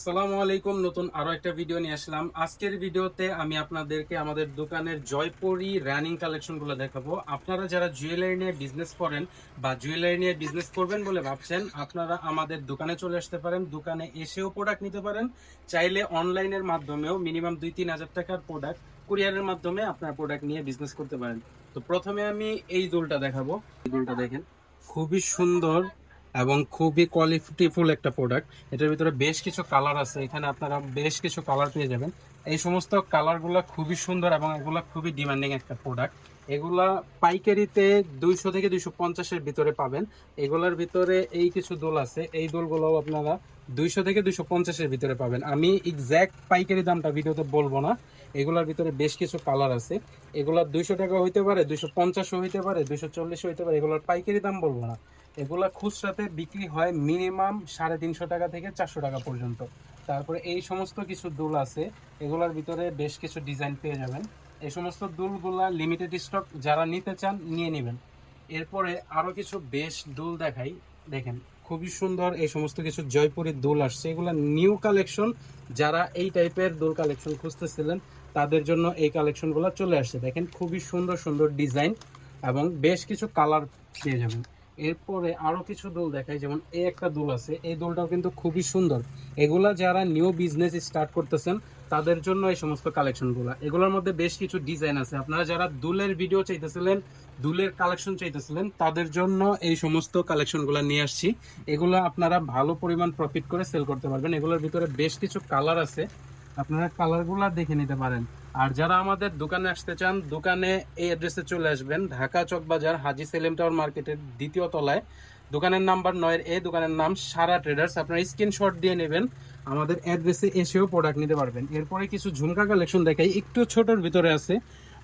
আসসালামু আলাইকুম, নতুন আরও একটা ভিডিও নিয়ে আসলাম। আজকের ভিডিওতে আমি আপনাদেরকে আমাদের দোকানের জয়পুরি রানিং কালেকশনগুলো দেখাবো। আপনারা যারা জুয়েলারি নিয়ে বিজনেস করেন বা জুয়েলারি নিয়ে বিজনেস করবেন বলে ভাবছেন, আপনারা আমাদের দোকানে চলে আসতে পারেন। দোকানে এসেও প্রোডাক্ট নিতে পারেন। চাইলে অনলাইনের মাধ্যমেও মিনিমাম দুই তিন হাজার টাকার প্রোডাক্ট কুরিয়ারের মাধ্যমে আপনার প্রোডাক্ট নিয়ে বিজনেস করতে পারেন। তো প্রথমে আমি এই দুলটা দেখাবো। এই দুলটা দেখেন, খুবই সুন্দর। এবং খুবই কোয়ালিটিফুল একটা প্রোডাক্ট এটার ভিতরে বেশ কিছু কালার আছে। এখানে আপনারা বেশ কিছু কালার পেয়ে যাবেন। এই সমস্ত কালারগুলো খুবই সুন্দর এবং এগুলো খুবই ডিমান্ডিং একটা প্রোডাক্ট এগুলা পাইকারিতে দুইশো থেকে দুইশো পঞ্চাশের ভিতরে পাবেন। এগুলার ভিতরে এই কিছু দোল আছে। এই দোলগুলো আপনারা দুইশো থেকে দুইশো পঞ্চাশের ভিতরে পাবেন। আমি এক্স্যাক্ট পাইকারি দামটা ভিডিওতে বলব না। এগুলার ভিতরে বেশ কিছু কালার আছে। এগুলার দুইশো টাকা হইতে পারে, দুইশো পঞ্চাশও হইতে পারে, দুইশো চল্লিশও হইতে পারে, এগুলোর পাইকারি দাম বলব না। এগুলা খুচরাতে বিক্রি হয় মিনিমাম সাড়ে তিনশো টাকা থেকে চারশো টাকা পর্যন্ত। তারপরে এই সমস্ত কিছু দুল আছে, এগুলোর ভিতরে বেশ কিছু ডিজাইন পেয়ে যাবেন। এই সমস্ত দুলগুলা লিমিটেড স্টক যারা নিতে চান নিয়ে নেবেন। এরপরে আরও কিছু বেশ দুল দেখাই। দেখেন, খুবই সুন্দর এই সমস্ত কিছু জয়পুরের দুল আসছে। এগুলা নিউ কালেকশন যারা এই টাইপের দুল কালেকশন খুঁজতেছিলেন তাদের জন্য এই কালেকশনগুলো চলে আসছে। দেখেন, খুবই সুন্দর সুন্দর ডিজাইন এবং বেশ কিছু কালার পেয়ে যাবেন। এরপরে আরও কিছু দোল দেখাই, যেমন এই একটা দোল আছে। এই দোলটাও কিন্তু খুবই সুন্দর। এগুলা যারা নিউ বিজনেস স্টার্ট করতেছেন, তাদের জন্য এই সমস্ত কালেকশনগুলো। এগুলোর মধ্যে বেশ কিছু ডিজাইন আছে। আপনারা যারা দুলের ভিডিও চাইতেছিলেন, দুলের কালেকশন চাইতেছিলেন, তাদের জন্য এই সমস্ত কালেকশনগুলো নিয়ে আসছি। এগুলো আপনারা ভালো পরিমাণ প্রফিট করে সেল করতে পারবেন। এগুলোর ভিতরে বেশ কিছু কালার আছে। আপনারা কালারগুলো দেখে নিতে পারেন। আর যারা আমাদের দোকানে আসতে চান, দোকানে এই অ্যাড্রেসে চলে আসবেন, ঢাকা চক বাজার হাজি সেলিম টাওয়ার মার্কেটের দ্বিতীয় তলায়। দোকানের নাম্বার নয়ের এ, দোকানের নাম সারা ট্রেডার্স। আপনারা স্ক্রিনশট দিয়ে নেবেন, আমাদের অ্যাড্রেসে এসেও প্রোডাক্ট নিতে পারবেন। এরপরে কিছু ঝুমকা কালেকশন দেখাই, একটু ছোটোর ভিতরে আছে।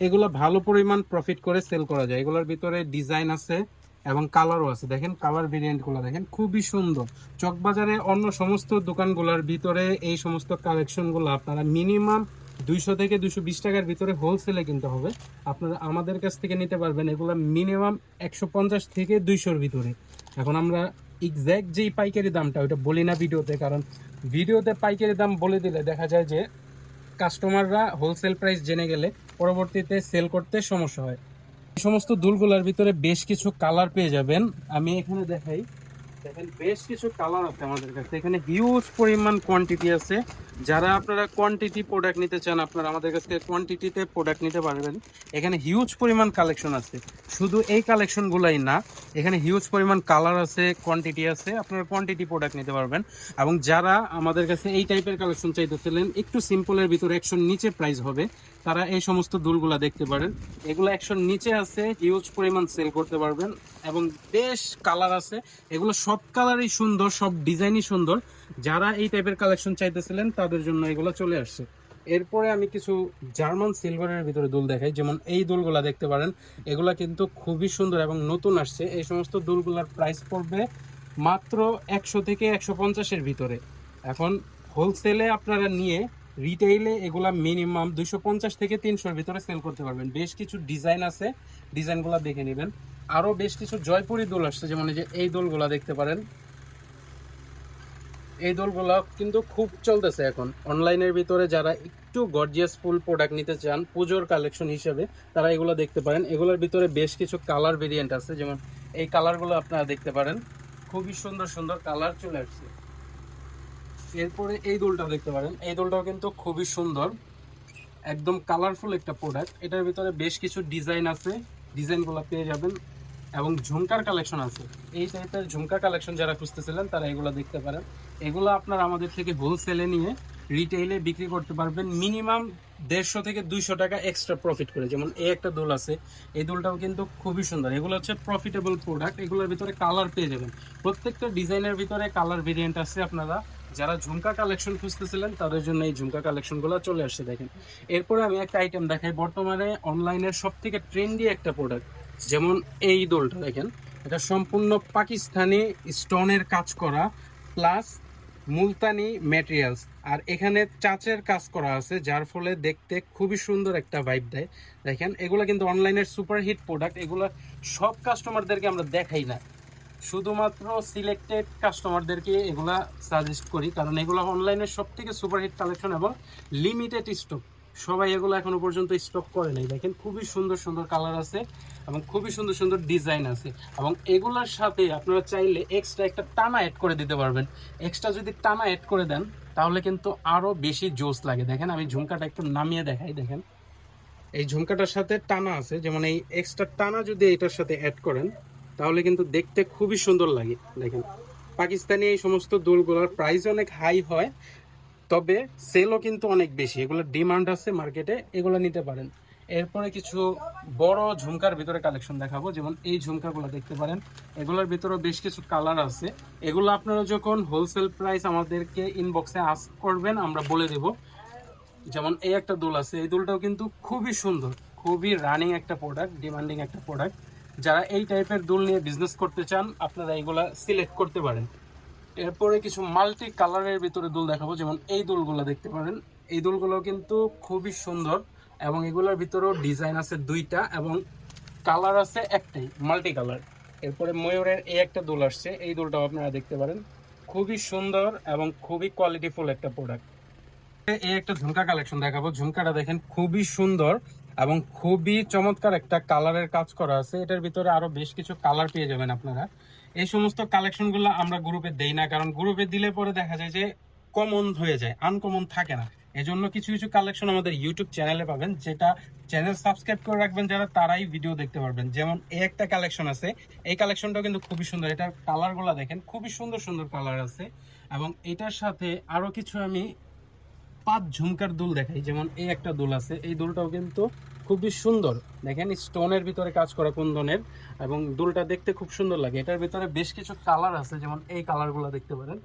এগুলো ভালো পরিমাণ প্রফিট করে সেল করা যায়। এগুলোর ভিতরে ডিজাইন আছে এবং কালারও আছে। দেখেন কালার ভেরিয়েন্টগুলো দেখেন, খুবই সুন্দর। চকবাজারে অন্য সমস্ত দোকানগুলোর ভিতরে এই সমস্ত কালেকশনগুলো আপনারা মিনিমাম দুইশো থেকে দুইশো বিশ টাকার ভিতরে হোলসেলে কিনতে হবে। আপনারা আমাদের কাছ থেকে নিতে পারবেন এগুলো মিনিমাম একশো পঞ্চাশ থেকে দুইশোর ভিতরে। এখন আমরা এক্স্যাক্ট যেই পাইকারি দামটা, ওইটা বলি না ভিডিওতে, কারণ ভিডিওতে পাইকারি দাম বলে দিলে দেখা যায় যে কাস্টমাররা হোলসেল প্রাইস জেনে গেলে পরবর্তীতে সেল করতে সমস্যা হয়। এই সমস্ত দুলগুলার ভিতরে বেশ কিছু কালার পেয়ে যাবেন। আমি এখানে দেখাই। দেখেন, বেশ কিছু কালার আছে আমাদের কাছে। এখানে হিউজ পরিমাণ কোয়ান্টিটি আছে। যারা আপনারা কোয়ান্টিটি প্রোডাক্ট নিতে চান, আপনারা আমাদের কাছ থেকে কোয়ান্টিটিতে প্রোডাক্ট নিতে পারবেন। এখানে হিউজ পরিমাণ কালেকশন আছে। শুধু এই কালেকশনগুলাই না, এখানে হিউজ পরিমাণ কালার আছে কোয়ান্টিটি আছে। আপনারা কোয়ান্টিটি প্রোডাক্ট নিতে পারবেন। এবং যারা আমাদের কাছে এই টাইপের কালেকশন চাইতেছিলেন, একটু সিম্পলের ভিতরে একশোর নিচে প্রাইস হবে। তারা এই সমস্ত দুলগুলা দেখতে পারেন। এগুলো একশোর নিচে আছে হিউজ পরিমাণ সেল করতে পারবেন। এবং বেশ কালার আছে। এগুলো সব কালারই সুন্দর, সব ডিজাইনই সুন্দর। যারা এই টাইপের কালেকশন চাইতেছিলেন, তাদের জন্য এগুলো চলে আসছে। এরপরে আমি কিছু জার্মান সিলভারের ভিতরে দুল দেখাই। যেমন এই দুলগুলা দেখতে পারেন। এগুলা কিন্তু খুবই সুন্দর এবং নতুন আসছে। এই সমস্ত দুলগুলার প্রাইস পড়বে মাত্র একশো থেকে একশো পঞ্চাশের ভিতরে। এখন হোলসেলে আপনারা নিয়ে রিটেইলে এগুলা মিনিমাম দুইশো পঞ্চাশ থেকে তিনশোর ভিতরে সেল করতে পারবেন। বেশ কিছু ডিজাইন আছে ডিজাইনগুলো দেখে নেবেন। আরও বেশ কিছু জয়পুরি দোল আসছে, যেমন এই যে এই দোলগুলা দেখতে পারেন। এই দোলগুলো কিন্তু খুব চলতেছে এখন। অনলাইনের ভিতরে যারা একটু গর্জিয়াস ফুল প্রোডাক্ট নিতে চান, পুজোর কালেকশন হিসেবে, তারা এগুলো দেখতে পারেন। এগুলোর ভিতরে বেশ কিছু কালার ভেরিয়েন্ট আছে, যেমন এই কালারগুলো আপনারা দেখতে পারেন। খুবই সুন্দর সুন্দর কালার চলে আসছে। এরপরে এই দোলটাও দেখতে পারেন। এই দোলটাও কিন্তু খুবই সুন্দর। একদম কালারফুল একটা প্রোডাক্ট এটার ভিতরে বেশ কিছু ডিজাইন আছে। ডিজাইনগুলো পেয়ে যাবেন। এবং ঝুমকার কালেকশন আছে। এই টাইপের ঝুমকা কালেকশন যারা খুঁজতেছিলেন, তারা এগুলো দেখতে পারেন। এগুলো আপনার আমাদের থেকে হোলসেলে নিয়ে রিটেইলে বিক্রি করতে পারবেন। মিনিমাম দেড়শো থেকে দুইশো টাকা এক্সট্রা প্রফিট করে। যেমন এই একটা দোল আছে। এই দোলটাও কিন্তু খুবই সুন্দর। এগুলো হচ্ছে প্রফিটেবল প্রোডাক্ট এগুলোর ভিতরে কালার পেয়ে যাবেন। প্রত্যেকটা ডিজাইনের ভিতরে কালার ভেরিয়েন্ট আছে আপনারা। যারা ঝুমকা কালেকশন খুঁজতেছিলেন, তাদের জন্য এই ঝুমকা কালেকশনগুলো চলে আসছে, দেখেন। এরপরে আমি একটা আইটেম দেখাই, বর্তমানে অনলাইনের সব থেকে ট্রেন্ডি একটা প্রোডাক্ট যেমন এই দোলটা, দেখেন। এটা সম্পূর্ণ পাকিস্তানি স্টোনের কাজ করা প্লাস মুলতানি ম্যাটেরিয়ালস আর এখানে চাচের কাজ করা আছে, যার ফলে দেখতে খুবই সুন্দর একটা ভাইব দেয়। দেখেন, এগুলো কিন্তু অনলাইনের সুপার হিট প্রোডাক্ট এগুলো সব কাস্টমারদেরকে আমরা দেখাই না। শুধুমাত্র সিলেক্টেড কাস্টমারদেরকে এগুলা সাজেস্ট করি, কারণ এগুলো অনলাইনে সব থেকে সুপারহিট কালেকশন এবং লিমিটেড স্টক সবাই এগুলো এখনও পর্যন্ত স্টক করে নাই। দেখেন, খুবই সুন্দর সুন্দর কালার আছে এবং খুবই সুন্দর সুন্দর ডিজাইন আছে। এবং এগুলোর সাথে আপনারা চাইলে এক্সট্রা একটা টানা অ্যাড করে দিতে পারবেন। এক্সট্রা যদি টানা অ্যাড করে দেন, তাহলে কিন্তু আরও বেশি জোস লাগে। দেখেন, আমি ঝুমকাটা একটু নামিয়ে দেখাই, দেখেন। এই ঝুমকাটার সাথে টানা আছে, যেমন এই এক্সট্রা টানা যদি এটার সাথে অ্যাড করেন তাহলে কিন্তু দেখতে খুবই সুন্দর লাগে, দেখেন। পাকিস্তানি এই সমস্ত দুলগুলোর প্রাইস অনেক হাই হয়, তবে সেলও কিন্তু অনেক বেশি। এগুলোর ডিমান্ড আছে মার্কেটে এগুলো নিতে পারেন। এরপরে কিছু বড় ঝুমকার ভিতরে কালেকশন দেখাবো। যেমন এই ঝুমকাগুলো দেখতে পারেন। এগুলোর ভিতরেও বেশ কিছু কালার আছে। এগুলো আপনারা যখন হোলসেল প্রাইস আমাদেরকে ইনবক্সে আস করবেন, আমরা বলে দেব। যেমন এই একটা দুল আছে। এই দুলটাও কিন্তু খুবই সুন্দর, খুবই রানিং একটা প্রোডাক্ট ডিমান্ডিং একটা প্রোডাক্ট যারা এই টাইপের দুল নিয়ে বিজনেস করতে চান, আপনারা এইগুলা সিলেক্ট করতে পারেন। এরপরে কিছু মাল্টি কালারের ভিতরে দুল দেখাবো। যেমন এই দুলগুলো দেখতে পারেন। এই দুলগুলো কিন্তু খুবই সুন্দর এবং এগুলোর ভিতরেও ডিজাইন আছে দুইটা এবং কালার আছে একটাই মাল্টি কালার এরপরে ময়ূরের এই একটা দুল আসছে। এই দুলটাও আপনারা দেখতে পারেন। খুবই সুন্দর এবং খুবই কোয়ালিটিফুল একটা প্রোডাক্ট এই একটা ঝুমকা কালেকশন দেখাবো। ঝুমকাটা দেখেন, খুবই সুন্দর। এবং খুবই চমৎকার একটা কালারের কাজ করা আছে। এটার ভিতরে আরও বেশ কিছু কালার পেয়ে যাবেন আপনারা। এই সমস্ত কালেকশনগুলো আমরা গ্রুপে দেই না, কারণ গ্রুপে দিলে পরে দেখা যায় যে কমন হয়ে যায় আনকমন থাকে না। এজন্য কিছু কিছু কালেকশন আমাদের ইউটিউব চ্যানেলে পাবেন, যেটা চ্যানেল সাবস্ক্রাইব করে রাখবেন যারা, তারাই ভিডিও দেখতে পারবেন। যেমন এই একটা কালেকশন আছে, এই কালেকশনটাও কিন্তু খুবই সুন্দর। এটার কালারগুলো দেখেন, খুবই সুন্দর সুন্দর কালার আছে। এবং এটার সাথে আরও কিছু আমি পাঁচ ঝুমকার দুল দেখাই। যেমন এই একটা দুল আছে, এই দুলটাও কিন্তু খুবই সুন্দর। দেখেন, স্টোনের ভিতরে কাজ করা কুন্দনের এবং দুলটা দেখতে খুব সুন্দর লাগে। এটার ভিতরে বেশ কিছু কালার আছে, যেমন এই কালারগুলো দেখতে পারেন।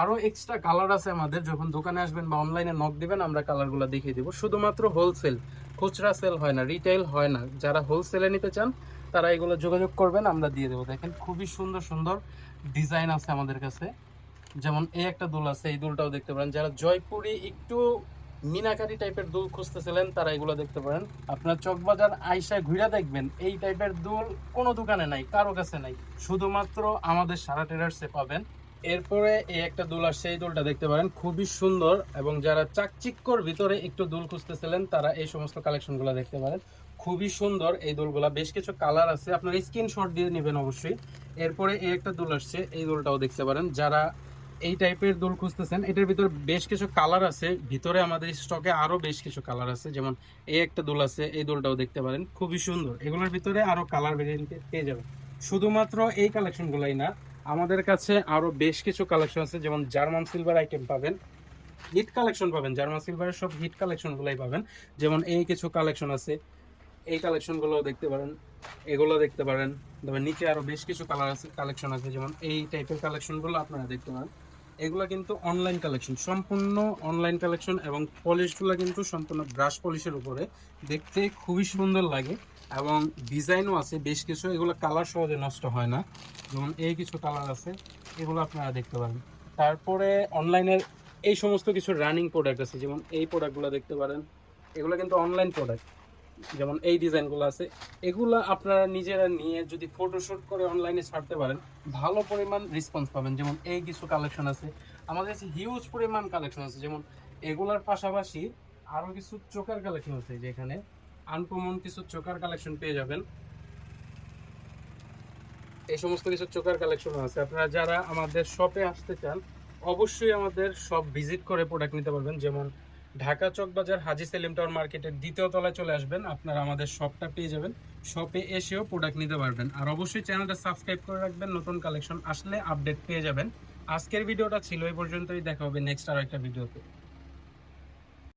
আরও এক্সট্রা কালার আছে আমাদের, যখন দোকানে আসবেন বা অনলাইনে নক দিবেন, আমরা কালারগুলো দেখিয়ে দিব। শুধুমাত্র হোলসেল খুচরা সেল হয় না রিটেল হয় না। যারা হোলসেলে নিতে চান, তারা এগুলো যোগাযোগ করবেন, আমরা দিয়ে দেবো। দেখেন, খুবই সুন্দর সুন্দর ডিজাইন আছে আমাদের কাছে। যেমন এই একটা দুল আছে, এই দুলটাও দেখতে পারেন। যারা জয়পুরি একটু মিনাকারি টাইপের দুল খুঁজতেছিলেন, তারা এগুলো দেখতে পারেন। আপনার চকবাজার আইসায় ঘুরে দেখবেন, এই টাইপের দুল কোনো দোকানে নাই, কারও কাছে নাই। শুধুমাত্র আমাদের সারা টেরার্সে পাবেন। এরপরে এই একটা দুল আসছে, এই দুলটা দেখতে পারেন, খুবই সুন্দর। এবং যারা চাকচিক্কর ভিতরে একটু দুল খুঁজতেছিলেন, তারা এই সমস্ত কালেকশনগুলো দেখতে পারেন। খুবই সুন্দর এই দুলগুলা, বেশ কিছু কালার আছে। আপনারা স্ক্রিনশট দিয়ে নেবেন অবশ্যই। এরপরে এই একটা দুল আসছে, এই দুলটাও দেখতে পারেন। যারা এই টাইপের দুল খুঁজতেছেন, এটার ভিতর বেশ কিছু কালার আছে। ভিতরে আমাদের স্টকে আরও বেশ কিছু কালার আছে, যেমন এই একটা দুল আছে, এই দুলটাও দেখতে পারেন, খুবই সুন্দর। এগুলোর ভিতরে আরও কালার ভেরিয়েন্ট পেয়ে যাবেন। শুধুমাত্র এই কালেকশনগুলাই না, আমাদের কাছে আরও বেশ কিছু কালেকশন আছে, যেমন জার্মান সিলভার আইটেম পাবেন। হিট কালেকশন পাবেন জার্মান সিলভারের সব হিট কালেকশনগুলাই পাবেন। যেমন এই কিছু কালেকশন আছে, এই কালেকশনগুলো দেখতে পারেন, এগুলো দেখতে পারেন। তবে নিচে আরও বেশ কিছু কালার আছে কালেকশন আছে, যেমন এই টাইপের কালেকশনগুলো আপনারা দেখতে পারেন। এগুলো কিন্তু অনলাইন কালেকশন সম্পূর্ণ অনলাইন কালেকশন এবং পলিশগুলো কিন্তু সম্পূর্ণ ব্রাশ পলিশের উপরে। দেখতে খুবই সুন্দর লাগে এবং ডিজাইনও আছে, বেশ কিছু। এগুলো কালার সহজে নষ্ট হয় না। যেমন এই কিছু কালার আছে, এগুলো আপনারা দেখতে পারেন। তারপরে অনলাইনের এই সমস্ত কিছু রানিং প্রোডাক্ট আছে, যেমন এই প্রোডাক্টগুলো দেখতে পারেন। এগুলো কিন্তু অনলাইন প্রোডাক্ট যেমন এই ডিজাইনগুলো আছে, এগুলো আপনারা নিজেরা নিয়ে যদি ফটোশুট করে অনলাইনে ছাড়তে পারেন, ভালো পরিমাণ রেসপন্স পাবেন। যেমন এই কিছু কালেকশন আছে। আমাদের কাছে হিউজ পরিমাণ কালেকশন আছে। যেমন এগুলার পাশাপাশি আরও কিছু চোকার কালেকশন আছে যেখানে আনকমন কিছু চোকার কালেকশন পেয়ে যাবেন। এই সমস্ত কিছু চোকার কালেকশন আছে। আপনারা যারা আমাদের শপে আসতে চান, অবশ্যই আমাদের শপ ভিজিট করে প্রোডাক্ট নিতে পারবেন। যেমন ঢাকা চক বাজার হাজি সেলিম টাওয়ার মার্কেটের দ্বিতীয় তলায় চলে আসবেন। আপনারা আমাদের শপটা পেয়ে যাবেন। শপে এসেও প্রোডাক্ট নিতে পারবেন। আর অবশ্যই চ্যানেলটা সাবস্ক্রাইব করে রাখবেন। নতুন কালেকশন আসলে আপডেট পেয়ে যাবেন। আজকের ভিডিওটা ছিল এই পর্যন্তই। দেখা হবে নেক্সট আরও একটা ভিডিওতে